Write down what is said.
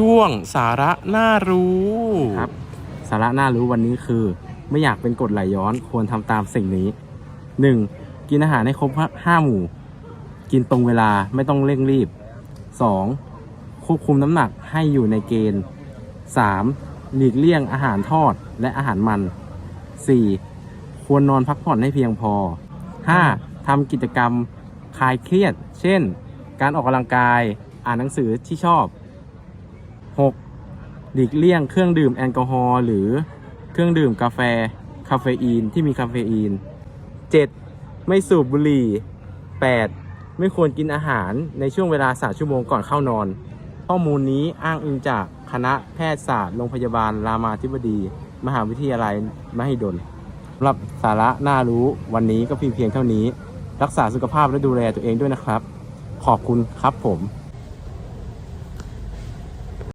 ช่วงสาระน่ารู้ครับ สาระน่ารู้วันนี้คือ ไม่อยากเป็นกรดไหลย้อนควรทำตามสิ่งนี้ 1. กินอาหารให้ครบห้าหมู่ กินตรงเวลาไม่ต้องเร่งรีบ 2. ควบคุมน้ำหนักให้อยู่ในเกณฑ์ 3. หลีกเลี่ยงอาหารทอดและอาหารมัน 4. ควรนอนพักผ่อนให้เพียงพอ 5. ทำกิจกรรมคลายเครียด เช่น การออกกำลังกาย อ่านหนังสือที่ชอบ 6. หลีกเลี่ยงเครื่องดื่มแอลกอฮอล์หรือเครื่องดื่มกาแฟคาเฟอีนที่มีคาเฟอีน 7. ไม่สูบบุหรี่ 8. ไม่ควรกินอาหารในช่วงเวลา 3 ชั่วโมงก่อนเข้านอน ข้อมูลนี้อ้างอิงจากคณะแพทยศาสตร์โรงพยาบาลรามาธิบดี มหาวิทยาลัยมหิดลสำหรับสาระน่ารู้วันนี้ก็เพียงเพียงเท่านี้ รักษาสุขภาพและดูแลตัวเองด้วยนะครับ ขอบคุณครับผม